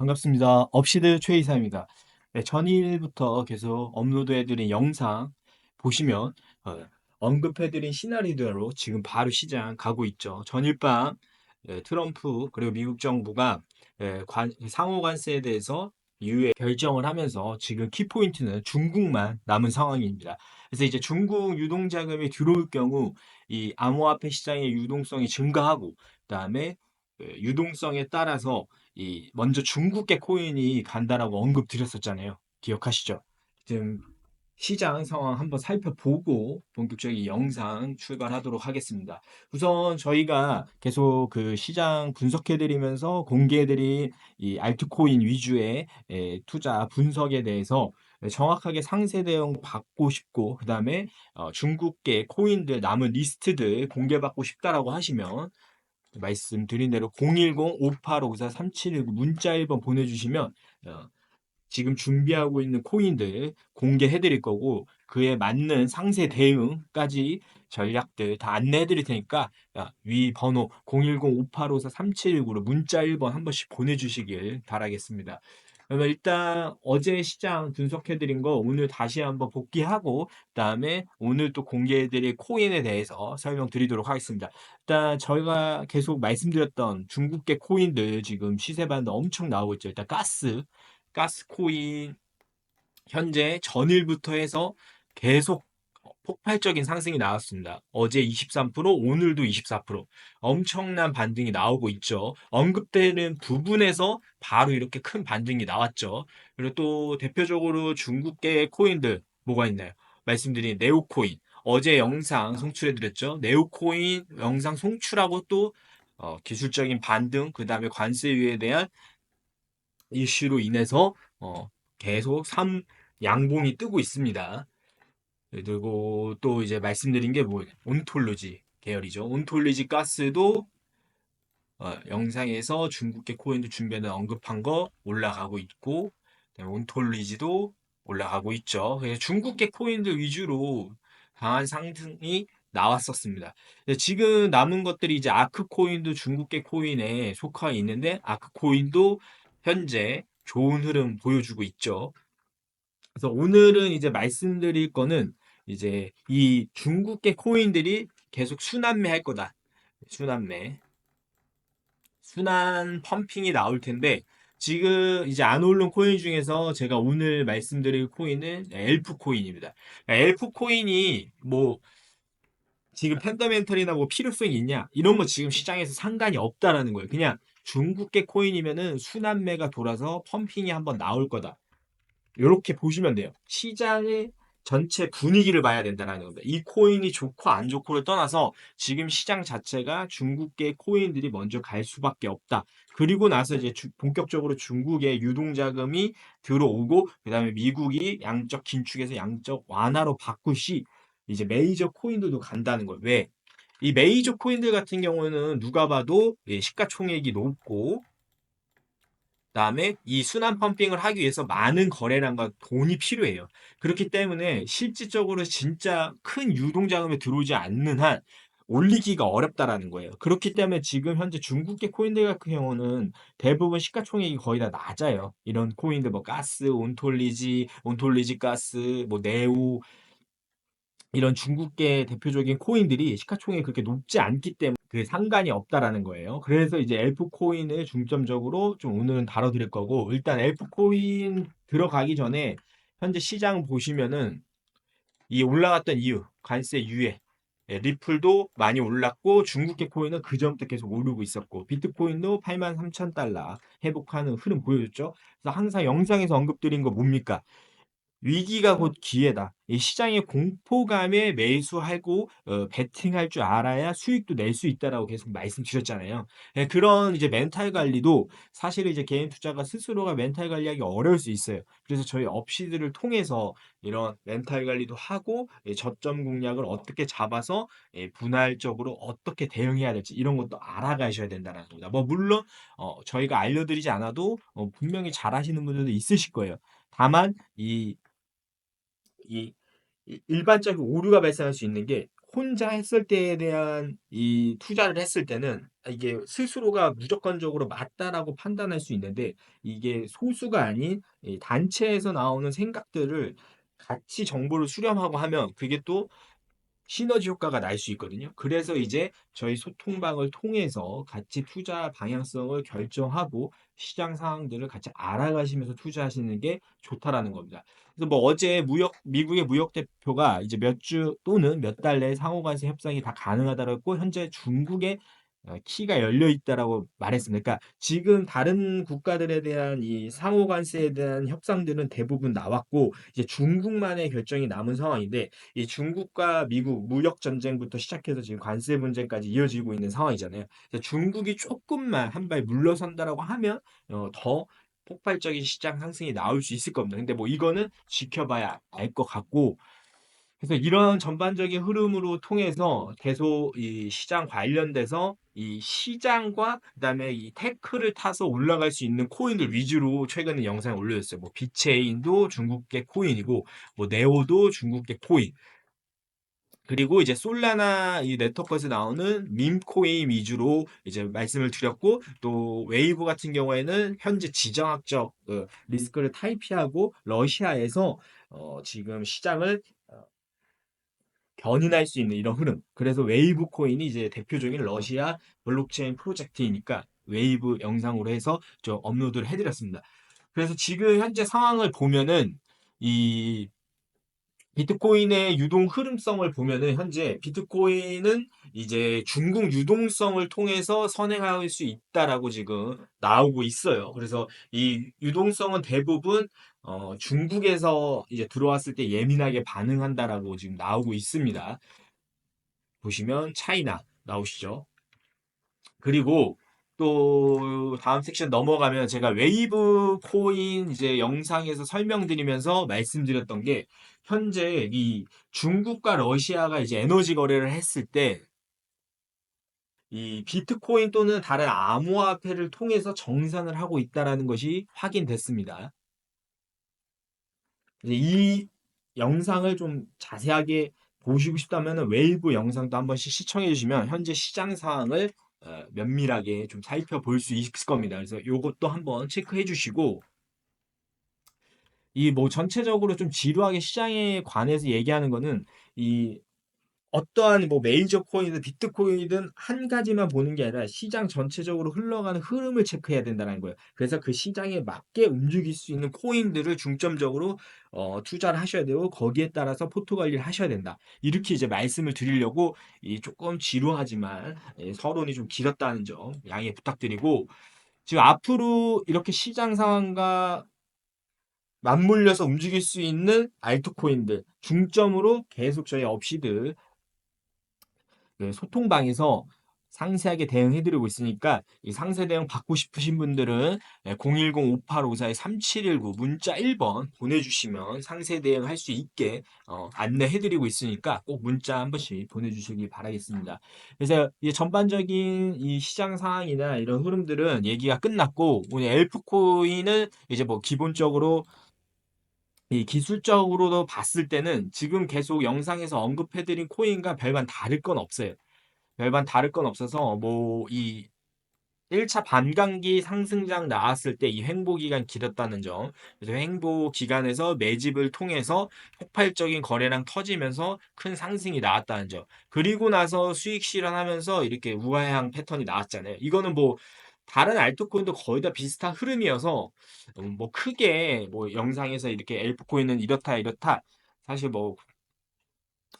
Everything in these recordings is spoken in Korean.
반갑습니다. 업시드 최 이사입니다. 네, 전일부터 계속 업로드해드린 영상 보시면 어, 언급해드린 시나리오대로 지금 바로 시장 가고 있죠. 전일 밤 예, 트럼프 그리고 미국 정부가 예, 관- 상호 관세에 대해서 이후에 결정을 하면서 지금 키포인트는 중국만 남은 상황입니다. 그래서 이제 중국 유동자금이 들어올 경우 이 암호화폐 시장의 유동성이 증가하고 그다음에 그 유동성에 따라서 이 먼저 중국계 코인이 간다라고 언급 드렸었잖아요. 기억하시죠? 지금 시장 상황 한번 살펴보고 본격적인 영상 출발하도록 하겠습니다. 우선 저희가 계속 그 시장 분석해드리면서 공개해드린 이 알트코인 위주의 에, 투자 분석에 대해서 정확하게 상세 대응 받고 싶고 그 다음에 어, 중국계 코인들 남은 리스트들 공개받고 싶다라고 하시면 말씀드린 대로 010-5854-3719 문자 1번 보내주시면 어, 지금 준비하고 있는 코인들 공개해 드릴 거고 그에 맞는 상세 대응까지 전략들 다 안내해 드릴 테니까 야, 위 번호 010-5854-3719로 문자 1번 한 번씩 보내주시길 바라겠습니다. 그러면 일단 어제 시장 분석해 드린 거 오늘 다시 한번 복귀하고 그다음에 오늘 또 공개해 드릴 코인에 대해서 설명드리도록 하겠습니다. 일단 저희가 계속 말씀드렸던 중국계 코인들 지금 시세 반도 엄청 나오고 있죠. 일단 가스 가스 코인 현재 전일부터 해서 계속 폭발적인 상승이 나왔습니다. 어제 23%, 오늘도 24%. 엄청난 반등이 나오고 있죠. 언급되는 부분에서 바로 이렇게 큰 반등이 나왔죠. 그리고 또 대표적으로 중국계 코인들 뭐가 있나요? 말씀드린 네오코인. 어제 영상 송출해드렸죠. 네오코인 영상 송출하고 또 어, 기술적인 반등, 그 다음에 관세위에 대한 이슈로 인해서 어, 계속 3 양봉이 뜨고 있습니다. 그리고 또 이제 말씀드린 게 뭐예요? 온톨로지 계열이죠. 온톨리지 가스도 어, 영상에서 중국계 코인도 준비하는 언급한 거 올라가고 있고 온톨리지도 올라가고 있죠. 그래서 중국계 코인들 위주로 강한 상승이 나왔었습니다. 지금 남은 것들이 이제 아크 코인도 중국계 코인에 속하 있는데 아크 코인도 현재 좋은 흐름 보여주고 있죠. 그래서 오늘은 이제 말씀드릴 거는 이제 이 중국계 코인들이 계속 순환매 할 거다. 순환매. 순환 펌핑이 나올 텐데 지금 이제 안 오른 코인 중에서 제가 오늘 말씀드릴 코인은 엘프 코인입니다. 엘프 코인이 뭐 지금 팬더멘털이나 뭐 필요성이 있냐 이런 거 지금 시장에서 상관이 없다라는 거예요. 그냥 중국계 코인이면은 순환매가 돌아서 펌핑이 한번 나올 거다. 이렇게 보시면 돼요. 시장의 전체 분위기를 봐야 된다는 겁니다. 이 코인이 좋고 안 좋고를 떠나서 지금 시장 자체가 중국계 코인들이 먼저 갈 수밖에 없다. 그리고 나서 이제 주, 본격적으로 중국의 유동 자금이 들어오고 그다음에 미국이 양적 긴축에서 양적 완화로 바꿀 시 이제 메이저 코인들도 간다는 거예요. 왜? 이 메이저 코인들 같은 경우는 누가 봐도 예, 시가총액이 높고 그 다음에 이 순환 펌핑을 하기 위해서 많은 거래량과 돈이 필요해요. 그렇기 때문에 실질적으로 진짜 큰 유동 자금이 들어오지 않는 한 올리기가 어렵다라는 거예요. 그렇기 때문에 지금 현재 중국계 코인들 같은 경우는 대부분 시가총액이 거의 다 낮아요. 이런 코인들 뭐 가스, 온톨리지, 온톨리지 가스, 뭐 네오 이런 중국계 대표적인 코인들이 시가총액이 그렇게 높지 않기 때문에 그 상관이 없다라는 거예요. 그래서 이제 엘프 코인을 중점적으로 좀 오늘은 다뤄드릴 거고 일단 엘프 코인 들어가기 전에 현재 시장 보시면은 이 올라갔던 이유 관세 유예 예, 리플도 많이 올랐고 중국계 코인은 그 전부터 계속 오르고 있었고 비트코인도 8만 3천 달러 회복하는 흐름 보여줬죠. 그래서 항상 영상에서 언급드린 거 뭡니까? 위기가 곧 기회다. 이 시장의 공포감에 매수하고 어, 베팅할 줄 알아야 수익도 낼 수 있다라고 계속 말씀드렸잖아요. 예, 그런 이제 멘탈 관리도 사실 이제 개인 투자가 스스로가 멘탈 관리하기 어려울 수 있어요. 그래서 저희 업시들을 통해서 이런 멘탈 관리도 하고 예, 저점 공략을 어떻게 잡아서 예, 분할적으로 어떻게 대응해야 될지 이런 것도 알아가셔야 된다는 겁니다. 뭐 물론 어, 저희가 알려드리지 않아도 어, 분명히 잘하시는 분들도 있으실 거예요. 다만 이 이 일반적인 오류가 발생할 수 있는 게 혼자 했을 때에 대한 이 투자를 했을 때는 이게 스스로가 무조건적으로 맞다라고 판단할 수 있는데 이게 소수가 아닌 이 단체에서 나오는 생각들을 같이 정보를 수렴하고 하면 그게 또 시너지 효과가 날 수 있거든요. 그래서 이제 저희 소통방을 통해서 같이 투자 방향성을 결정하고 시장 상황들을 같이 알아가시면서 투자하시는 게 좋다라는 겁니다. 그래서 뭐 어제 무역 미국의 무역 대표가 이제 몇 주 또는 몇 달 내에 상호 간의 협상이 다 가능하다고 했고 현재 중국의 어, 키가 열려 있다라고 말했습니다. 그러니까 지금 다른 국가들에 대한 이 상호 관세에 대한 협상들은 대부분 나왔고 이제 중국만의 결정이 남은 상황인데 이 중국과 미국 무역 전쟁부터 시작해서 지금 관세 분쟁까지 이어지고 있는 상황이잖아요. 중국이 조금만 한 발 물러선다라고 하면 어, 더 폭발적인 시장 상승이 나올 수 있을 겁니다. 근데 뭐 이거는 지켜봐야 알 것 같고 그래서 이런 전반적인 흐름으로 통해서 계속 이 시장 관련돼서 이 시장과 그다음에 이 테크를 타서 올라갈 수 있는 코인들 위주로 최근에 영상을 올려줬어요. 뭐 비체인도 중국계 코인이고 뭐 네오도 중국계 코인. 그리고 이제 솔라나 이 네트워크에서 나오는 밈코인 위주로 이제 말씀을 드렸고 또 웨이브 같은 경우에는 현재 지정학적 그 리스크를 탈피하고 러시아에서 어 지금 시장을 어 견인할 수 있는 이런 흐름. 그래서 웨이브 코인이 이제 대표적인 러시아 블록체인 프로젝트이니까 웨이브 영상으로 해서 좀 업로드를 해드렸습니다. 그래서 지금 현재 상황을 보면은 이 비트코인의 유동 흐름성을 보면은 현재 비트코인은 이제 중국 유동성을 통해서 선행할 수 있다라고 지금 나오고 있어요. 그래서 이 유동성은 대부분 어, 중국에서 이제 들어왔을 때 예민하게 반응한다라고 지금 나오고 있습니다. 보시면 차이나 나오시죠. 그리고 또 다음 섹션 넘어가면 제가 웨이브 코인 이제 영상에서 설명드리면서 말씀드렸던 게 현재 이 중국과 러시아가 이제 에너지 거래를 했을 때 이 비트코인 또는 다른 암호화폐를 통해서 정산을 하고 있다라는 것이 확인됐습니다. 이 영상을 좀 자세하게 보시고 싶다면 웨이브 영상도 한 번 씩 시청해 주시면 현재 시장 상황을 어, 면밀하게 좀 살펴볼 수 있을 겁니다. 그래서 이것도 한번 체크해 주시고 이 뭐 전체적으로 좀 지루하게 시장에 관해서 얘기하는 거는 이 어떠한 뭐 메이저 코인이든 비트코인이든 한 가지만 보는 게 아니라 시장 전체적으로 흘러가는 흐름을 체크해야 된다는 거예요. 그래서 그 시장에 맞게 움직일 수 있는 코인들을 중점적으로 어, 투자를 하셔야 되고 거기에 따라서 포트 관리를 하셔야 된다. 이렇게 이제 말씀을 드리려고 이 조금 지루하지만 예, 서론이 좀 길었다는 점 양해 부탁드리고 지금 앞으로 이렇게 시장 상황과 맞물려서 움직일 수 있는 알트코인들 중점으로 계속 저희 업시드 그 소통방에서 상세하게 대응해드리고 있으니까 이 상세 대응 받고 싶으신 분들은 010-5854-3719 문자 1번 보내주시면 상세 대응할 수 있게 어, 안내해드리고 있으니까 꼭 문자 한 번씩 보내주시기 바라겠습니다. 그래서 이 전반적인 이 시장 상황이나 이런 흐름들은 얘기가 끝났고 오늘 엘프코인은 이제 뭐 기본적으로 이 기술적으로도 봤을 때는 지금 계속 영상에서 언급해드린 코인과 별반 다를 건 없어요. 별반 다를 건 없어서 뭐 이 1차 반감기 상승장 나왔을 때 이 횡보 기간 길었다는 점. 그래서 횡보 기간에서 매집을 통해서 폭발적인 거래량 터지면서 큰 상승이 나왔다는 점. 그리고 나서 수익 실현하면서 이렇게 우하향 패턴이 나왔잖아요. 이거는 뭐 다른 알트코인도 거의 다 비슷한 흐름이어서 음, 뭐 크게 뭐 영상에서 이렇게 엘프코인은 이렇다 이렇다 사실 뭐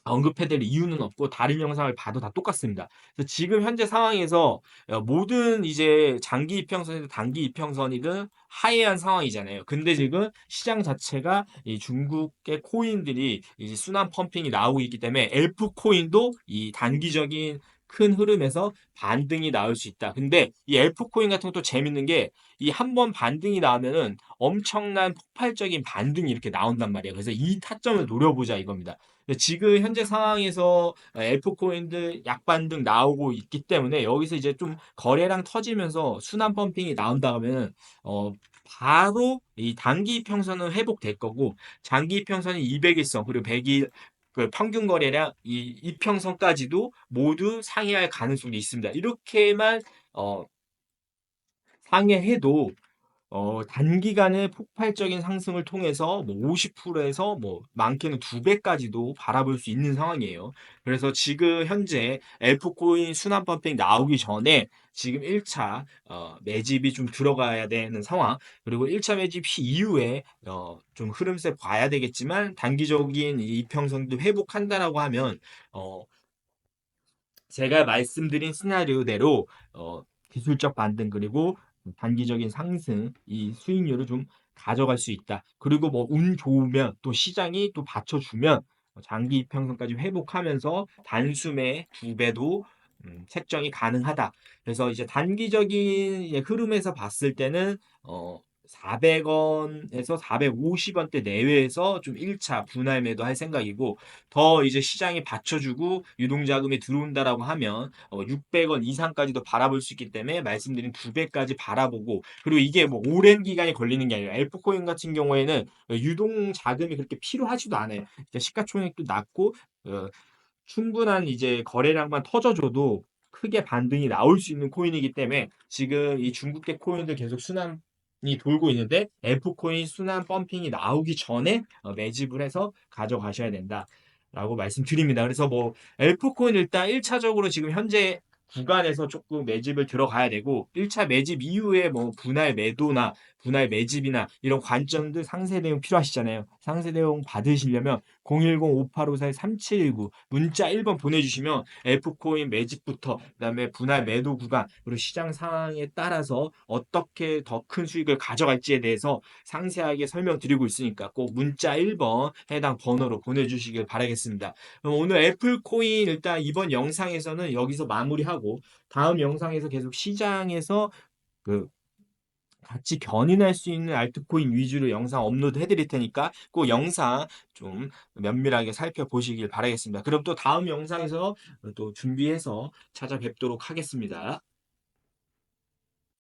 언급해드릴 이유는 없고 다른 영상을 봐도 다 똑같습니다. 그래서 지금 현재 상황에서 어, 모든 이제 장기 이평선이든 단기 이평선이든 하이한 상황이잖아요. 근데 지금 시장 자체가 이 중국의 코인들이 이제 순환 펌핑이 나오고 있기 때문에 엘프 코인도 이 단기적인 큰 흐름에서 반등이 나올 수 있다. 근데 이 엘프 코인 같은 것도 재밌는 게 이 한 번 반등이 나오면은 엄청난 폭발적인 반등이 이렇게 나온단 말이에요. 그래서 이 타점을 노려보자 이겁니다. 지금 현재 상황에서 엘프 코인들 약반등 나오고 있기 때문에 여기서 이제 좀 거래량 터지면서 순환 펌핑이 나온다 하면 어 바로 이 단기 평선은 회복될 거고 장기 평선이 200일선 그리고 100일 그 평균 거래량 이 이평선까지도 모두 상회할 가능성이 있습니다. 이렇게만 어, 상회해도 어, 단기간에 폭발적인 상승을 통해서 뭐 50%에서 뭐 많게는 두 배까지도 바라볼 수 있는 상황이에요. 그래서 지금 현재 F코인 순환 펌핑 나오기 전에 지금 1차 어, 매집이 좀 들어가야 되는 상황. 그리고 1차 매집 이후에 어, 좀 흐름세 봐야 되겠지만 단기적인 이 이평선도 회복한다라고 하면 어, 제가 말씀드린 시나리오대로 어, 기술적 반등 그리고 단기적인 상승 이 수익률을 좀 가져갈 수 있다. 그리고 뭐 운 좋으면 또 시장이 또 받쳐주면 장기 이평선까지 회복하면서 단숨에 두 배도 음, 책정이 가능하다. 그래서 이제 단기적인 이제 흐름에서 봤을 때는 어 400원에서 450원대 내외에서 좀 1차 분할 매도할 생각이고 더 이제 시장이 받쳐주고 유동자금이 들어온다라고 하면 어 600원 이상까지도 바라볼 수 있기 때문에 말씀드린 두 배까지 바라보고 그리고 이게 뭐 오랜 기간이 걸리는 게 아니라 엘프코인 같은 경우에는 유동자금이 그렇게 필요하지도 않아요. 그러니까 시가총액도 낮고 어 충분한 이제 거래량만 터져줘도 크게 반등이 나올 수 있는 코인이기 때문에 지금 이 중국계 코인들 계속 순환 이 돌고 있는데 F코인 순환 펌핑이 나오기 전에 어, 매집을 해서 가져가셔야 된다 라고 말씀드립니다. 그래서 뭐 F코인 일단 1차적으로 지금 현재 구간에서 조금 매집을 들어가야 되고 1차 매집 이후에 뭐 분할 매도나 분할 매집이나 이런 관점들 상세 내용 필요하시잖아요. 상세 내용 받으시려면 010-5854-3719 문자 1번 보내주시면 F코인 매집부터 그다음에 분할 매도 구간 그리고 시장 상황에 따라서 어떻게 더 큰 수익을 가져갈지에 대해서 상세하게 설명드리고 있으니까 꼭 문자 1번 해당 번호로 보내주시길 바라겠습니다. 그럼 오늘 애플코인 일단 이번 영상에서는 여기서 마무리 하고 다음 영상에서 계속 시장에서 그 같이 견인할 수 있는 알트코인 위주로 영상 업로드 해드릴 테니까 꼭 영상 좀 면밀하게 살펴보시길 바라겠습니다. 그럼 또 다음 영상에서 또 준비해서 찾아뵙도록 하겠습니다.